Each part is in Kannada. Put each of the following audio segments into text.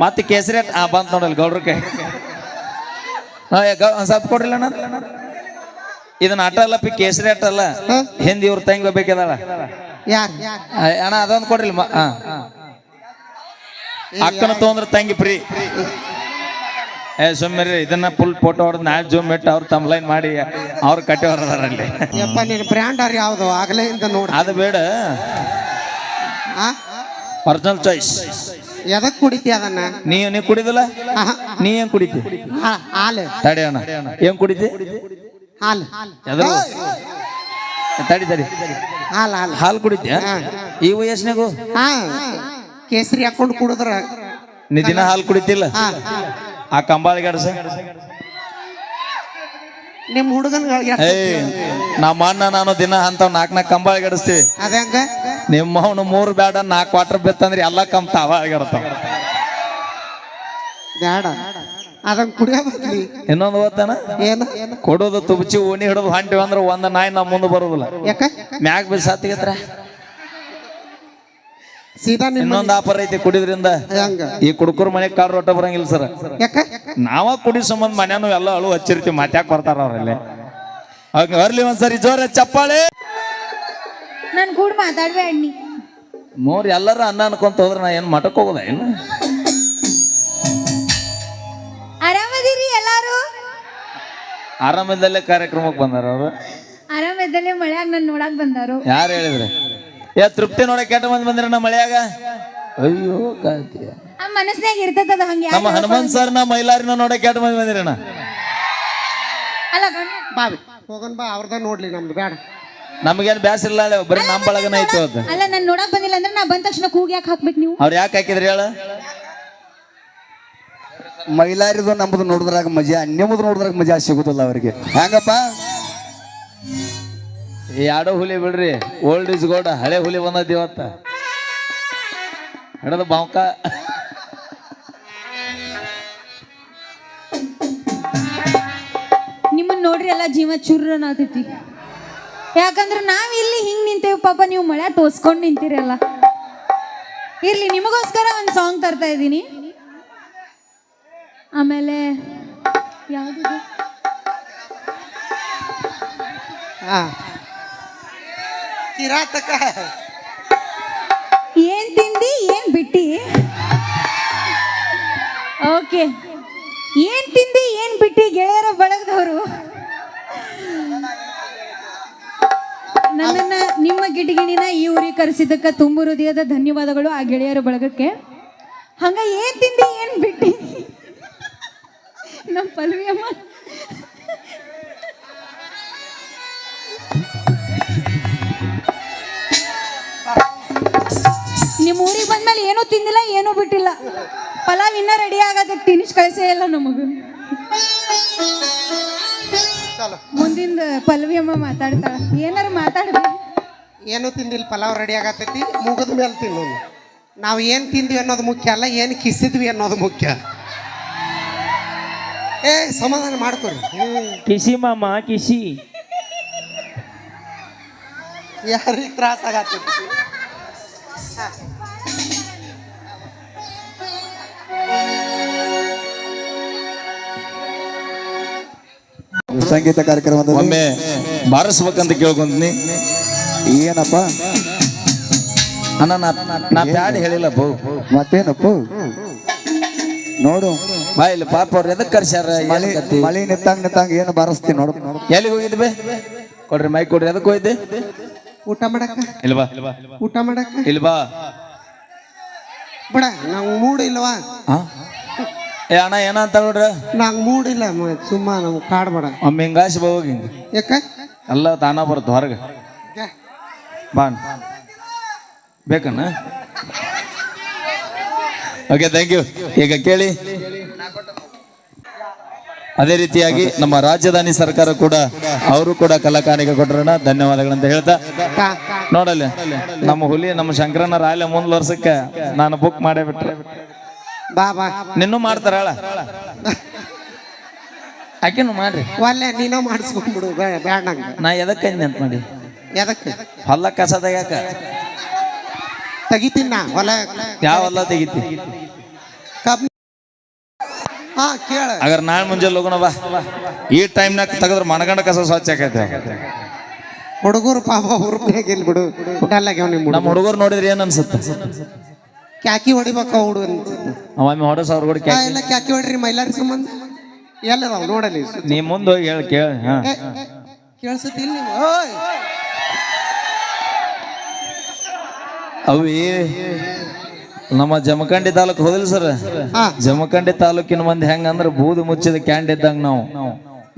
ಮತ್ತೆ ಕೇಸರಿ ಆ ಬಂತ ನೋಡಲ್ ಗೌಡ್ರ ಕೈ. ಒಂದ್ ಸ್ವಲ್ಪ ಕೊಡ್ರಿಲ್ಲ ಇದನ್ನ ಅಟ ಅಲ್ಲ ಪಿ ಕೇಸರಿ ಅಟ ಅಲ್ಲ. ಹಿಂದಿ ಇವ್ರ ತಂಗಿ ಬೇಕಿದಾಳ ಅಣ್ಣ ಅದೊಂದು ಕೊಡ್ರಿಲ್ಲ ಅಕ್ಕನ ತೊಂದ್ರೆ ತಂಗಿ ಫ್ರೀ. ಏ ಸುಮ್ಮನೆ ಇದನ್ನ ಫುಲ್ ಫೋಟೋ ಹೊಡೆದು ನಾ ಜೂಮ್ ಇಟ್ಟು ಅವ್ರು ತಮ್ಮ ಲೈನ್ ಮಾಡಿ ಅವ್ರು ಕಟ್ಟಿ ಹೊರದಾರಲ್ಲಿ ಯಪ್ಪ ನಿನ್ ಬ್ರ್ಯಾಂಡ್ ಅವ್ರು ಯಾವುದು? ಆಗಲೇ ಇಂದ ನೋಡಿ ಅದು ಬೇಡ. ಆ? ಪರ್ಸನಲ್ ಚಾಯ್ಸ್ ಎದಕ್ ಕುಡಿತಿ ಅದನ್ನ? ನೀ ನೀ ಕುಡಿದಿಲ್ಲ. ನೀ ಏನ್ ಕುಡಿತಿ? ಹಾ- ಹಾಲು. ತಡಿ ಅಣ್ಣ. ಏನ್ ಕುಡಿತಿ? ಹಾಲು. ಎದ್ರು? ತಡಿ ತಡಿ. ಹಾಲು ಹಾಲು. ಹಾಲು ಕುಡಿತಿ. ಈ ವಯಸ್ಸಿನಾಗು? ಹಾ. ಕೇಸರಿ ಹಾಕೊಂಡು ಕುಡಿದ್ರ ನೀ ದಿನ ಹಾಲು ಕುಡಿತಿಲ್ಲ? ಆ ಕಂಬಾಳಿಗೆ ನಿಮ್ ಹುಡುಗನ್ ಏಯ್ ನಮ್ಮ ಅಣ್ಣ ನಾನು ದಿನ ಅಂತ ನಾಲ್ಕು ನಾಲ್ಕು ಕಂಬಳ ಗಡಿಸ್ತೀವಿ ಅದ ಹೆಂಗ? ನಿಮ್ಮ ಅವನು ಮೂರು ಬೇಡ ನಾಲ್ಕು ವಾಟರ್ ಬಿತ್ತಂದ್ರೆ ಎಲ್ಲ ಕಂಬ ತಾವಾಗಿರ್ತಾವ ಬೇಡ ಅದನ್ ಕುಡಿಯೋದ್ರಿ ಇನ್ನೊಂದು ಓದ್ತಾನ ಏನ? ಕೊಡೋದು ತುಬಚಿ ಓಣಿ ಹಿಡಿದು ಹೊಂಟಿವಿ ಅಂದ್ರೆ ಒಂದ್ ನಾಯಿ ನಮ್ಮ ಮುಂದೆ ಬರೋದಿಲ್ಲ. ಯಾಕ? ಮ್ಯಾಗ್ ಬಿಸಾತಿಗತ್ರ ಸೀದಾ ನಿಮ್ಮ ಇನ್ನೊಂದು ಆಫರ್ ಐತಿ ಕುಡಿದ್ರಿಂದ. ಹೆಂಗ? ಈ ಕುಡುಕರು ಮನೆ ಕಾರ್ ರೊಟ್ಟ ಬರಂಗಿಲ್ಲ ಸರ್. ಯಾಕ? ನಾವ ಕುಡಿ ಸಂಬಂಧ ಮನ್ಯಾನು ಎಲ್ಲ ಅಳು ಹಚ್ಚಿರ್ತೀವಿ ಮಾತ್ಯಾಕ್ ಬರ್ತಾರ ಅವ್ರಲ್ಲಿ ಹಂಗ ಬರ್ಲಿ ಒಂದ್ಸರಿ ಜೋರ ಚಪ್ಪಾಳೆ. ನನ್ ಕೂಡ ಮಾತಾಡ್ಬೇಡ ನೀ ಮೂರ್ ಎಲ್ಲರೂ ಅನ್ನ ಅನ್ಕೊಂತ ಹೋದ್ರ ನಾ ಏನ್ ಮಠಕ್ ಹೋಗೋದ ಏನು? ಆರಾಮದಿರಿ ಎಲ್ಲಾರು? ಆರಾಮದಲ್ಲೇ ಕಾರ್ಯಕ್ರಮಕ್ಕೆ ಬಂದಾರ ಅವರು? ಆರಾಮದಲ್ಲೇ ಮಳ್ಯಾಗ ನನ್ ನೋಡಕ್ ಬಂದಾರು. ಯಾರು ಹೇಳಿದ್ರೆ? ಏ ತೃಪ್ತಿ ನೋಡಕ್ ಕೆಟ್ಟ ಮಂದಿ ಬಂದ್ರ ನಮ್ಮ ಮಳೆಯಾಗ? ಅಯ್ಯೋ ಕಾಂತಿಯ. ಆ ಮನಸ್ನ್ಯಾಗ ಇರ್ತದ ಹಂಗೆ ನಮ್ಮ ಹನುಮಂತ್ ಸರ್ ನಾ ಮೈಲಾರಿನ ನೋಡಕ್ ಕೆಟ್ಟ ಮಂದಿ ಬಂದಿರಣ್ಣ ಅಲ್ಲ ಬಾವಿ ಹೋಗೋಣ ಬಾ ಅವ್ರದ ನೋಡ್ಲಿ ನಮ್ದು ಬೇಡ. ನಮಗೇನ್ ಬ್ಯಾಸ ಇಲ್ಲ ಬರೀ ನಮ್ಮ ಬಳಗನ ಐತಿ ಅದು. ಅಲ್ಲ ನಾನು ನೋಡಕ್ ಬಂದಿಲ್ಲ ಅಂದ್ರೆ ನಾ ಬಂದ ತಕ್ಷಣ ಕೂಗಿ ಯಾಕೆ ಹಾಕ್ಬೇಕು ನೀವು? ಅವ್ರು ಯಾಕೆ ಹಾಕಿದ್ರಿ ಹೇಳ? ಮೈಲಾರಿದು ನಮ್ಮದು ನೋಡಿದ್ರಾಗ ಮಜಾ ನಿಮ್ಮದು ನೋಡಿದ್ರಾಗ ಮಜಾ ಸಿಗುದಿಲ್ಲ ಅವರಿಗೆ. ಹೆಂಗಪ್ಪ? ಈ ಆಡೋ ಹುಲಿ ಬಿಡ್ರಿ. ಓಲ್ಡ್ ಇಸ್ ಗೋಡ ಹಳೆ ಹುಲಿ ಬಂದದ ಇವತ್ತ. ಹಿಡದ ಬಾಂಕ ನಿಮ್ಮನ್ನ ನೋಡ್ರಿ ಎಲ್ಲ ಜೀವ ಚುರ್ರನ್ ಆತೈತಿ ಯಾಕಂದ್ರೆ ನಾವ್ ಇಲ್ಲಿ ಹಿಂಗ್ ನಿಂತೇವ್ ಪಾಪ ನೀವು ಮಳೆ ತೋರ್ಸ್ಕೊಂಡ್ ನಿಂತಿರಲ್ಲ. ಇರ್ಲಿ ನಿಮಗೋಸ್ಕರ ಒಂದ್ ಸಾಂಗ್ ತರ್ತಾ ಇದ್ದೀನಿ. ಆಮೇಲೆ ಯಾವ್ದು ಹಾ ಕಿರಾತಕ ಏನ್ ತಿಂದಿ, ಏನ್ ಬಿಟ್ಟಿ? ಓಕೆ. ಏನ್ ತಿಂದಿ, ಏನ್ ಬಿಟ್ಟಿ ಗೆಳೆಯರ ಬಳಗದವರು? ನನ್ನನ್ನ ನಿಮ್ಮ ಗಿಟಗಿಣಿನ ಈ ಊರಿಗೆ ಕರೆಸಿದ್ದಕ್ಕೆ ತುಂಬ ಹೃದಯದ ಧನ್ಯವಾದಗಳು ಆ ಗೆಳೆಯರ ಬಳಗಕ್ಕೆ. ಹಂಗ ಏನ್ ತಿಂದಿ, ಏನ್ ಬಿಟ್ಟಿ? ನಮ್ಮ ಪಲ್ವಿ ಅಮ್ಮ ನಿಮ್ಮ ಊರಿಗೆ ಬಂದ್ಮೇಲೆ ಏನೂ ತಿಂದಿಲ್ಲ ಏನೂ ಬಿಟ್ಟಿಲ್ಲ. ಪಲಾವ್ ಇನ್ನೂ ರೆಡಿ ಆಗೋದಕ್ಕೆ ತಿನಿಸ್ ಕಳಿಸೇ ಇಲ್ಲ ನಮಗ. ಮುಂದಿಂದ ಪಲ್ವಿ ಅಮ್ಮ ಮಾತಾಡ್ತಾಳ. ಏನಾರು ಮಾತಾಡ್ಬೇಕು ಏನು ತಿಂದಿಲ್ಲ ಪಲಾವ್ ರೆಡಿ ಆಗತ್ತೈತಿ ಮುಗಿದ ಮೇಲೆ ತಿನ್ನೋದು ನಾವು ಏನು ತಿಂದ್ವಿ ಅನ್ನೋದು ಮುಖ್ಯ ಅಲ್ಲ ಏನು ಕಿಸಿದ್ವಿ ಅನ್ನೋದು ಮುಖ್ಯ. ಏ ಸಮಾಧಾನ ಮಾಡ್ಕೊರಿ. ಹ್ಮ್ ಕಿಸಿ ಮಾಮ ಕಿಸಿ. ಯಾರಿಗೆ ತ್ರಾಸ ಆಗತ್ತೈತಿ ಸಂಗೀತ ಕಾರ್ಯಕ್ರಮದ ಒಮ್ಮೆ ಬಾರಿಸ್ಬೇಕಂತ ಕೇಳ್ಕೊಂತೀನಿ. ಏನಪ್ಪ? ಅಣ್ಣ ನಾ ನಾ ಪ್ಯಾಡ್ ಹೇಳಿಲ್ಲ ಬೋ ಮತ್ತೇನಪ್ಪ? ನೋಡು. ಬಾ ಇಲ್ಲಿ ಪಾಪ ಅವ್ರು ಎದಕ್ ಕರ್ಸ್ಯಾರ ಮಳಿ ಮಳಿ ನಿತ್ತಂಗ ನಿತ್ತಂಗ ಏನು ಬಾರಿಸ್ತೀನಿ ನೋಡು. ಎಲ್ಲಿಗೆ ಹೋಗಿದ್ವಿ ಬೇ? ಕೊಡ್ರಿ ಮೈಕ್ ಕೊಡ್ರಿ ಎದಕ್ ಹೋಗಿದ್ದೆ? ಊಟ ಮಾಡಕ್ಕ? ಇಲ್ವಾ? ಊಟ ಮಾಡಕ್ಕ? ಇಲ್ವಾ? ಬಡ ನಂಗೆ ಮೂಡ್ ಇಲ್ವಾ? ಏ ಅಣ್ಣ ಏನಂತ ನೋಡ್ರ? ನಂಗೆ ಮೂಡ್ ಇಲ್ಲ ಸುಮ್ಮ ನಮ್ಗೆ ಕಾಡ್ಬೇಡ ಒಮ್ಮೆ ಹಿಂಗಾಸಿ ಹೋಗಿ? ಯಾಕ? ಎಲ್ಲ ತಾನ ಬರುತ್ತೆ ಹೊರಗೆ. ಬಾ. ಬೇಕಣ್ಣ? ಓಕೆ ಥ್ಯಾಂಕ್ ಯು ಈಗ ಕೇಳಿ. ಅದೇ ರೀತಿಯಾಗಿ ನಮ್ಮ ರಾಜಧಾನಿ ಸರ್ಕಾರ ಕೂಡ ಅವರು ಕೂಡ ಕಲಾಕಾರಿಕ ಕೊಟ್ಟರಣ. ಧನ್ಯವಾದಗಳಂತ ಹೇಳ್ತಾ ನೋಡಲ್ಲ. ನಮ್ಮ ಹುಲಿ ನಮ್ಮ ಶಂಕರನ ರಾಯಲ ಮುಂದ್ ವರ್ಷಕ್ಕೆ ನಾನು ಬುಕ್ ಮಾಡೇ ಬಿಟ್ರೆ. ನಿನ್ನೂ ಮಾಡ್ತಾರ ಆಕೆನು ಮಾಡ್ರಿ. ಒಲ್ಲೆ ನೀನೋ ಮಾಡಿಸ್ಕೊಂಡ್ಬಿಡು ಬೇಡ ನಾ ಎದಕ್ಕೆ ಅಂತ ಮಾಡಿ? ಎದಕ್ಕೆ? ಹೊಲ ಕಸ ತೆಗ್ಯಾಕ? ತೆಗಿತೀನಿ ನಾ ಹೊಲ ಯಾವ ಹೊಲ ತೆಗಿತಿ? ಕಬ್ ಹಾ ಕೇಳ. ಅಗರ್ ನಾಳೆ ಮುಂಜಾನೆ ಹೋಗೋಣ ಬಾ. ಈ ಟೈಮ್ನಾಗ ತೆಗೆದ್ರೆ ಮನಗಂಡ ಕಸ ಸ್ವಚ್ಛ ಆಕೈತೆ. ಹುಡುಗರು ಪಾಪ ಹುರುಪ್ನಾಗ ಇಲ್ಲಿ ಬಿಡು? ಡಲ್ ಆಗ್ಯಾವ ನಿಮ್ಮ ನಮ್ಮ ಹುಡುಗರು? ನೋಡಿದ್ರೆ ಏನ್ ಅನ್ಸುತ್ತೆ? ಕ್ಯಾಕಿ ಹೊಡಿಬೇಕ ಹುಡುಗ ಒಮ್ಮೆ ಹೊಡ ಸಾವಿರ ಕೂಡ ಕ್ಯಾಕಿ. ಎಲ್ಲ ಕ್ಯಾಕಿ ಹೊಡ್ರಿ ಮೈಲಾರಿ ಸಂಬಂಧ. ಎಲ್ಲದಾವ್ ನೋಡಲಿ. ನೀ ಮುಂದೆ ಹೋಗಿ ಹೇಳಿ ಕೇಳ ಹಾ. ಕೇಳಿಸುತ್ತಿಲ್ಲ ನೀವು? ಓಯ್! ಅವಿ ನಮ್ಮ ಜಮಖಂಡಿ ತಾಲೂಕ್ ಹೋದಿಲ್ಲ ಸರ್? ಜಮಖಂಡಿ ತಾಲೂಕಿನ ಮಂದಿ ಹೆಂಗಂದ್ರ ಬೂದು ಮುಚ್ಚಿದ ಕ್ಯಾಂಡ್ ಇದ್ದಂಗ ನಾವು.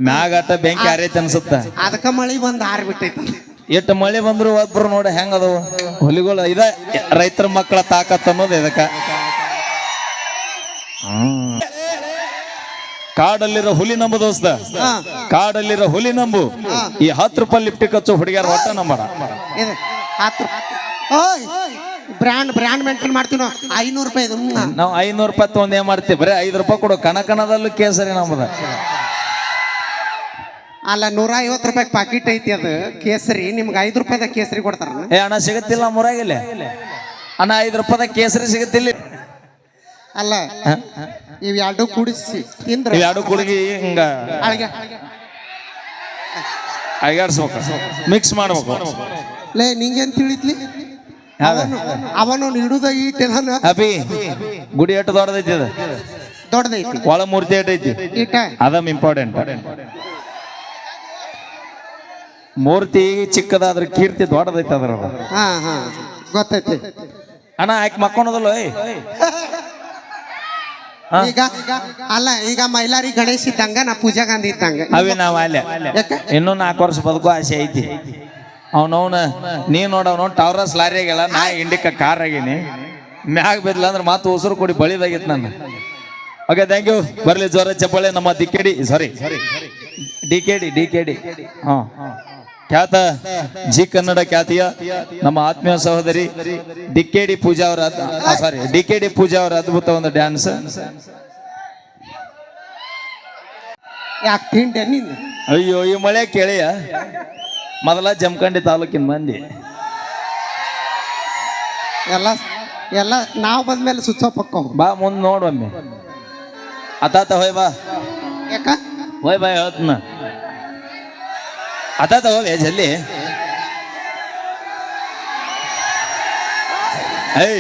ಮ್ಯಾಗಾಟ ಬೆಂಕಿ ಹಾರೈತೆ ಅನ್ಸುತ್ತ. ಅದಕ್ಕ ಮಳಿ ಬಂದ್ ಹಾರಿ ಬಿಟ್ಟೈತಿ. ಎಷ್ಟು ಮಳೆ ಬಂದ್ರು ಒಬ್ರು ನೋಡಿ ಹೆಂಗ ಅದಾವ? ಹೊಲಿಗಳು ಇದ ರೈತರ ಮಕ್ಕಳ ತಾಕತ್ ಅನ್ನೋದು ಇದಕ್ಕ. ಕಾಡಲ್ಲಿರೋ ಹುಲಿ ನಂಬು ದೋಸ್ತ. ಕಾಡಲ್ಲಿರೋ ಹುಲಿ ನಂಬು. ಈ ಹತ್ತು ರೂಪಾಯಿ ಲಿಫ್ಟಿ ಕಚ್ಚು ಹುಡುಗಿಯರ ಒಟ್ಟ ನಂಬಡ ಹತ್ತು ಬ್ರ್ಯಾಂಡ್ ಬ್ರ್ಯಾಂಡ್ ಮೇಂಟೈನ್ ಮಾಡ್ತೀವಿ ನಾವು. ಐನೂರು ರೂಪಾಯಿ ಇದು. ಹ್ಮ್. ನಾವು ಐನೂರು ರೂಪಾಯಿ ತೊಗೊಂಡು ಏನು ಮಾಡ್ತೀವಿ? ಬರೀ ಐದು ರೂಪಾಯಿ ಕೊಡು. ಕನಕನದಲ್ಲೂ ಕೇಸರಿ ನಮ್ಮದ ಅಲ್ಲ ನೂರ ಐವತ್ತು ರೂಪಾಯಿ ಪಾಕಿಟ್ ಐತಿ ಅದು. ಕೇಸರಿ ನಿಮ್ಗೆ ಐದು ರೂಪಾಯಿದ ಕೇಸರಿ ಕೊಡ್ತಾರ ಏ ಅಣ್ಣ ಸಿಗುತ್ತಿಲ್ಲ ಮೂರಾಗಿಲ್ಲ? ಅಣ್ಣ ಐದು ರೂಪಾಯ್ದಾಗ ಕೇಸರಿ ಸಿಗುತ್ತಿಲ್ಲ. ಅಲ್ಲ ಇವ್ ಎರಡು ಕುಡಿಸಿ. ತಿಂದ್ರ? ಎರಡು ಕುಡುಗಿ ಹಿಂಗ ಅಳಗೆ. ಅಯ್ಯಾಡ್ಸ್ಬೇಕು ಮಿಕ್ಸ್ ಮಾಡ್ಬೇಕು. ಲೇ ನಿಂಗೇನ್ ತಿಳಿತ್ಲಿ? ಅವನು ಹಿಡುದ ಈಟಿನ ಅಭಿ ಗುಡಿ ಎಷ್ಟು ದೊಡ್ಡದೈತಿ ಅದು? ದೊಡ್ಡದೈತಿ. ಒಳ ಮೂರ್ತಿ ಈಟ ಅದಮ್ ಇಂಪಾರ್ಟೆಂಟ್ ಮೂರ್ತಿ ಚಿಕ್ಕದಾದ್ರ ಕೀರ್ತಿ ದೊಡ್ಡದೈತಿ ಅದ್ರ ಹಾ ಹಾ. ಗೊತ್ತೈತಿ. ಅಣ್ಣ ಆಯ್ಕೆ ಮಕ್ಕೊಳೋದಲ್ಲ ಈಗ ಅಲ್ಲ ಈಗ ಮೈಲಾರಿ ಗಣೇಶ್ ಇದ್ದಂಗ ನಾ ಪೂಜಾ ಗಾಂಧಿ ಇದ್ದಂಗ. ಅವೇ ನಾವ್ ಅಲ್ಲೇ. ಇನ್ನೂ ನಾಲ್ಕು ವರ್ಷ ಬದುಕು ಆಸೆ ಐತಿ. ಅವನವನ ನೀ ನೋಡ ಅವನು ಟವರಸ್ ಲಾರಿ ಆಗ್ಯಾಳ ನಾ ಇಂಡಿಕ ಕಾರ್ ಆಗೀನಿ. ಮ್ಯಾಗ ಬಿದ್ಲ ಅಂದ್ರೆ ಮಾತು ಉಸಿರು ಕೊಡಿ ಬಳಿದಾಗಿತ್ತು ನಾನು ಓಕೆ ಥ್ಯಾಂಕ್ ಯು ಬರಲಿ ಜೋರ ಚಪ್ಪಾಳೆ ನಮ್ಮ ದಿಕ್ಕೇಡಿ sorry D K D D K D. ಹಾ. ಖ್ಯಾತ ಜಿ ಕನ್ನಡ ಖ್ಯಾತಿಯ ನಮ್ಮ ಆತ್ಮೀಯ ಸಹೋದರಿ ಡಿ ಕೆ ಡಿ ಪೂಜಾ ಅವರ sorry D K D Pooja ಅವರ ಅದ್ಭುತ ಒಂದು ಡ್ಯಾನ್ಸ್ ಯಾಕೆ ತಿಂಡೆ ನೀನು? ಅಯ್ಯೋ ಈ ಮಳೆ ಕೇಳಿಯ? ಮೊದಲ ಜಮಖಂಡಿ ತಾಲೂಕಿನ ಮಂದಿ. ಎಲ್ಲ ಎಲ್ಲ ನಾವು ಬಂದ್ಮೇಲೆ ಆಫ್ ಪಕ್ಕವು ಬಾ ಮುಂದೆ ನೋಡೊಮ್ಮೆ ಅತಾತ ಹೋಯ್ ಬಾ. ಯಾಕ? ಹೋಯ್ ಬಾ ಹೇಳ್ತನ. ಅತಾತ ಹೋಗಿ ಜಲ್ದಿ ಐ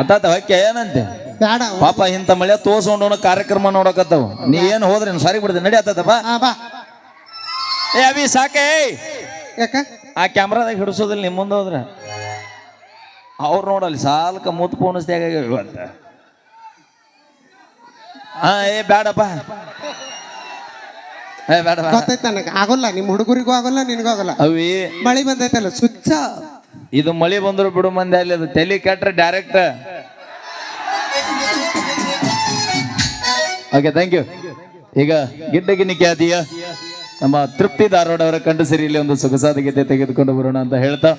ಅತಾತ ಹೊಕ್ಕೆ ಏನಂತೆ? ಬೇಡ ಪಾಪ ಇಂಥ ಮಳೆ ತೋರ್ಸ್ಕೊಂಡು ಕಾರ್ಯಕ್ರಮ ನೋಡಕತ್ತಾವ. ನೀ ಏನು ಹೋದ್ರೆ ಸರಿ ಬಿಡ್ತೀನಿ ನಡಿ ಅತಾತ ಬಾ. ಬಾ. ಏ ಅಭಿ ಸಾಕೆ. ಯಾಕ? ಆ ಕ್ಯಾಮ್ರಾದಾಗ ಹಿಡಿಸೋದಿಲ್ಲ ನಿಮ್ಮ ಮುಂದೆ ಹೋದ್ರೆ. ಅವ್ರು ನೋಡಲ್ಲಿ ಸಾಲ್ಕ ಮೂತ್ ಪೋಣಿಸ್ದಾಗ ಆ ಹಾ ಏ ಬೇಡಪ್ಪ ಏ ಬೇಡ ಬೇಡ ಗೊತ್ತೈತೆ ನನಗೆ. ಆಗೋಲ್ಲ ನಿಮ್ಮ ಹುಡುಗರಿಗೂ ಆಗೋಲ್ಲ ನಿನಗೂ ಆಗೋಲ್ಲ. ಅವಿ. ಮಳೆ ಬಂದೈತಲ್ಲ ಸುಚ್ಚ ಇದು ಮಳೆ ಬಂದ್ರು ಬಿಡು ಮಂದಿ ಅಲ್ಲಿ ಅದು ತಲೆ ಕೆಟ್ರೆ ಡೈರೆಕ್ಟ್ ಓಕೆ ಥ್ಯಾಂಕ್ ಯು ಈಗ ಗಿಡ್ಡಗಿನಿ ಖ್ಯಾತಿಯ ನಮ್ಮ ತೃಪ್ತಿ ಧಾರವಾಡ ಅವರ ಕಂಡು ಇಲ್ಲಿ ಒಂದು ಸೊಗಸಾದ ಗೀತೆ ತೆಗೆದುಕೊಂಡು ಬರೋಣ ಅಂತ ಹೇಳ್ತಾ